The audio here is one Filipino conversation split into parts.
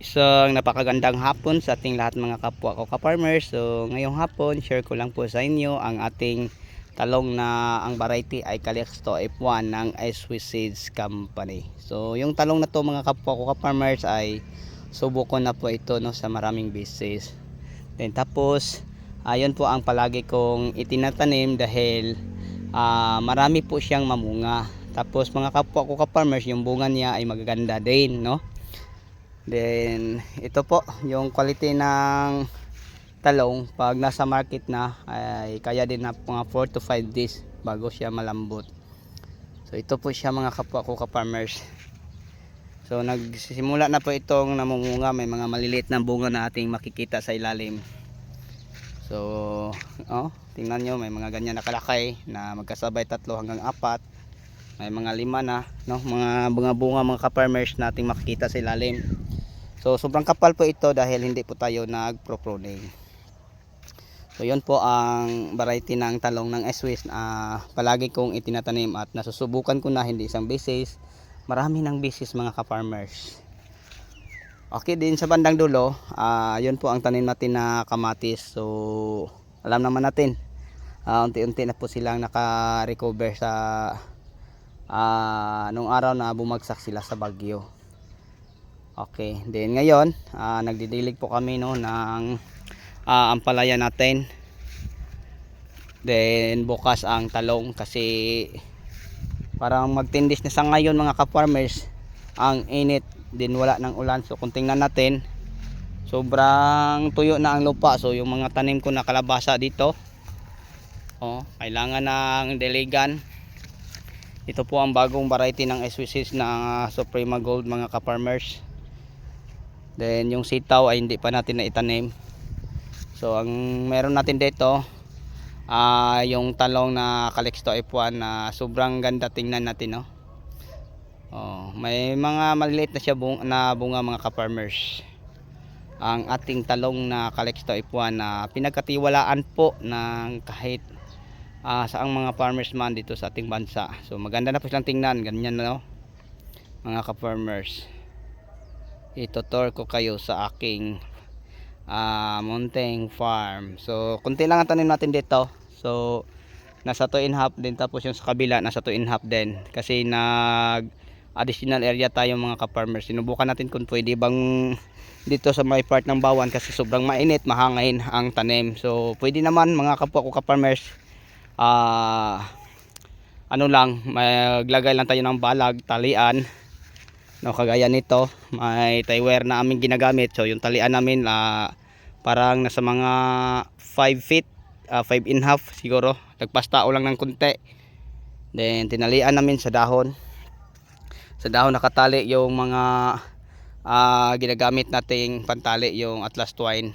Isang napakagandang hapon sa ating lahat mga kapwa ko ka-farmers. So ngayong hapon, share ko lang po sa inyo ang ating talong na ang variety ay Calixto F1 ng Swiss Seeds Company. So yung talong na to mga kapwa ko ka-farmers ay subukon na po ito no, sa maraming basis. Then tapos, ayun po ang palagi kong itinatanim dahil ah, marami po siyang mamunga. Tapos mga kapwa ko ka-farmers, yung bunga niya ay magaganda din, no? Then, ito po, yung quality ng talong, pag nasa market na, ay kaya din na mga 4 to 5 days bago siya malambot. So, ito po siya mga kapwa ko ka-farmers. So, nagsisimula na po itong namumunga. May mga maliliit na bunga na ating makikita sa ilalim. So, oh, tingnan nyo, may mga ganyan na kalakay na magkasabay tatlo hanggang apat. May mga lima na, no, mga bunga-bunga mga ka-farmers na ating makikita sa ilalim. So sobrang kapal po ito dahil hindi po tayo nag-pro-pruning. So yun po ang variety ng talong ng Swiss na palagi kong itinatanim at nasusubukan ko na hindi isang beses. Marami ng beses mga ka-farmers. Okay din sa bandang dulo, ah yun po ang tanim natin na kamatis. So alam naman natin, ah, unti-unti na po silang naka-recover sa ah nung araw na bumagsak sila sa bagyo. Okay, then ngayon, ah, nagdidilig po kami no ng ah, ampalaya natin. Then bukas ang talong kasi parang magtindis na sa ngayon mga ka-farmers ang init din wala ng ulan. So kung tingnan natin, sobrang tuyo na ang lupa. So yung mga tanim ko na kalabasa dito, oh, kailangan ng diligan. Ito po ang bagong variety ng SWCs na Suprema Gold mga ka-farmers. Then yung sitaw ay hindi pa natin na itanim. So ang meron natin dito ah yung talong na Calixto F1 na sobrang ganda tingnan natin no. Oh, may mga maliliit na siya bung, na bunga mga ka-farmers. Ang ating talong na Calixto F1 na pinagkatiwalaan po ng kahit ah, saang mga farmers man dito sa ating bansa. So maganda na po silang tingnan, ganyan no. Mga ka-farmers itutur ko kayo sa aking ah mountain farm. So, kunti lang ang tanim natin dito. So, nasa 2 and half din tapos yung sa kabila nasa 2 and half din kasi nag additional area tayo mga ka-farmers. Sinubukan natin kung pwede bang dito sa may part ng bawan kasi sobrang mainit, mahangin ang tanim. So, pwede naman mga kapwa ko ka-farmers ah ano lang, maglagay lang tayo ng balag, talian no kagaya nito may tie wire na aming ginagamit. So yung talian namin ah, parang nasa mga 5 feet 5 and half siguro. Nagpastao lang ng kunti then tinalian namin sa dahon. Sa dahon nakatali yung mga ah, ginagamit nating pantali yung atlas twine.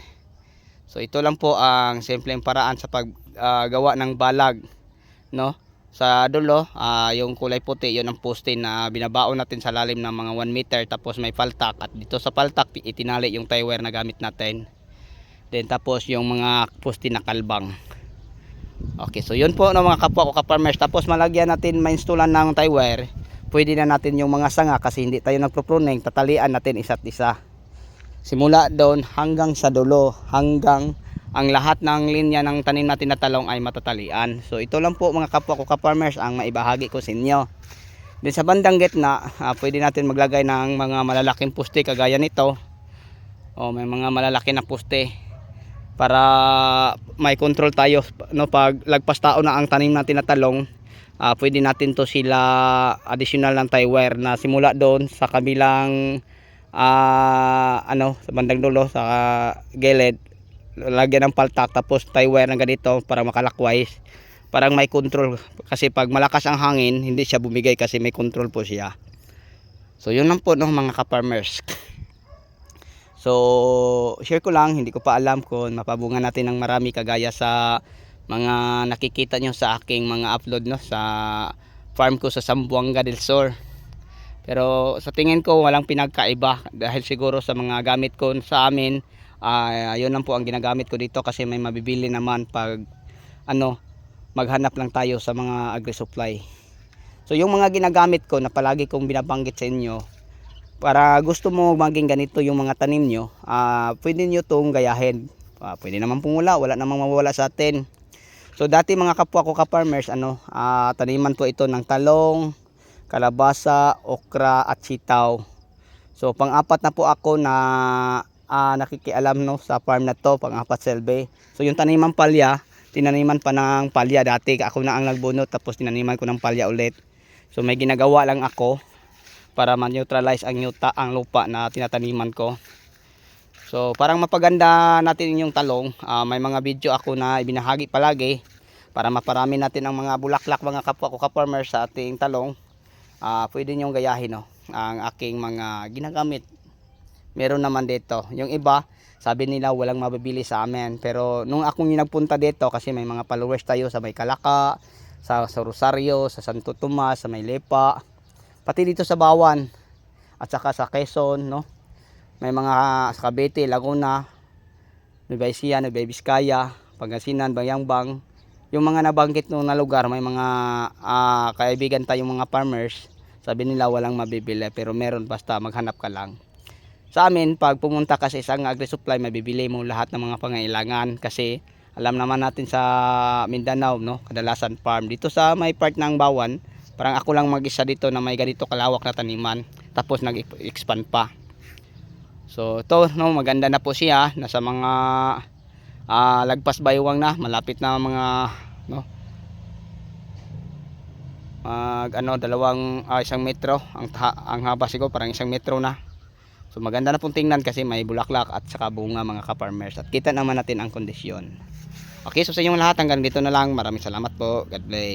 So ito lang po ang simpleng paraan sa paggawa ng balag no sa dulo, ah, yung kulay puti, yun ang poste na binabaon natin sa lalim ng mga 1 meter tapos may paltak at dito sa paltak itinali yung tie wire na gamit natin. Then tapos yung mga poste na kalbang. Okay, so yun po no, mga kapwa ko ka-farmers. Tapos malagyan natin mainstulan ng tie wire. Pwede na natin yung mga sanga kasi hindi tayo nagpro-pruning, tatalian natin isa't isa. Simula doon hanggang sa dulo, hanggang ang lahat ng linya ng tanim na talong ay matatalian. So ito lang po mga kapwa ko ka-farmers ang maibahagi ko sa inyo. Then sa bandang gitna, ah, pwede natin maglagay ng mga malalaking poste kagaya nito. O may mga malalaki na poste para may control tayo no pag lagpas tao na ang tanim na talong ah, pwede natin to sila additional ng tie wire na simula doon sa kabilang ah, ano sa bandang dulo sa gilid lagyan ng paltak tapos tie wire ng ganito para makalakwise parang may control kasi pag malakas ang hangin hindi siya bumigay kasi may control po siya. So yun lang po no mga ka-farmers. So share ko lang hindi ko pa alam kung mapabunga natin ng marami kagaya sa mga nakikita nyo sa aking mga upload no sa farm ko sa Sambuanga del Sur. Pero sa tingin ko walang pinagkaiba dahil siguro sa mga gamit ko sa amin Ah, yun lang po ang ginagamit ko dito kasi may mabibili naman pag ano maghanap lang tayo sa mga agri-supply. So yung mga ginagamit ko na palagi kong binabanggit sa inyo para gusto mo maging ganito yung mga tanim nyo, ah, pwede nyo itong gayahin. Ah, pwede naman pumula, wala namang mawawala sa atin. So dati mga kapwa ko ka-farmers, ano, ah, taniman ko ito ng talong, kalabasa, okra at sitaw. So pang-apat na po ako na ah, nakikialam no sa farm na to, pang-apat selbe. So yung taniman palya, tinaniman pa ng palya dati. Ako na ang nagbunot tapos tinaniman ko ng palya ulit. So may ginagawa lang ako para ma-neutralize ang yuta, ang lupa na tinataniman ko. So parang mapaganda natin yung talong, ah, may mga video ako na ibinahagi palagi para maparami natin ang mga bulaklak mga kapwa ko ka-farmers sa ating talong. Ah, pwede niyong gayahin no, ang aking mga ginagamit. Meron naman dito. Yung iba, sabi nila walang mabibili sa amin. Pero nung akong nagpunta dito kasi may mga followers tayo sa may Kalaka, sa, sa Rosario, sa Santo Tomas, sa may Lepa, pati dito sa Bawan at saka sa Quezon, no? May mga sa Cavite, Laguna, Nueva Ecija, Nueva Vizcaya, Pangasinan, Bayangbang. Yung mga nabanggit nung na lugar, may mga ah, kaibigan tayong mga farmers. Sabi nila walang mabibili pero meron basta maghanap ka lang. Sa amin, pag pumunta ka sa isang agri-supply, mabibili mo lahat ng mga pangailangan kasi alam naman natin sa Mindanao, no, kadalasan farm. Dito sa may part ng Bawan, parang ako lang mag-isa dito na may ganito kalawak na taniman. Tapos nag-expand pa. So, ito, no, maganda na po siya. Nasa mga ah, lagpas baywang na, malapit na mga, no, mag, ano, dalawang, ah, isang metro. Ang, ang haba siguro, parang isang metro na. So maganda na pong tingnan kasi may bulaklak at saka bunga mga ka-farmers. At kita naman natin ang kondisyon. Okay, so sa inyong lahat hanggang dito na lang. Maraming salamat po. God bless.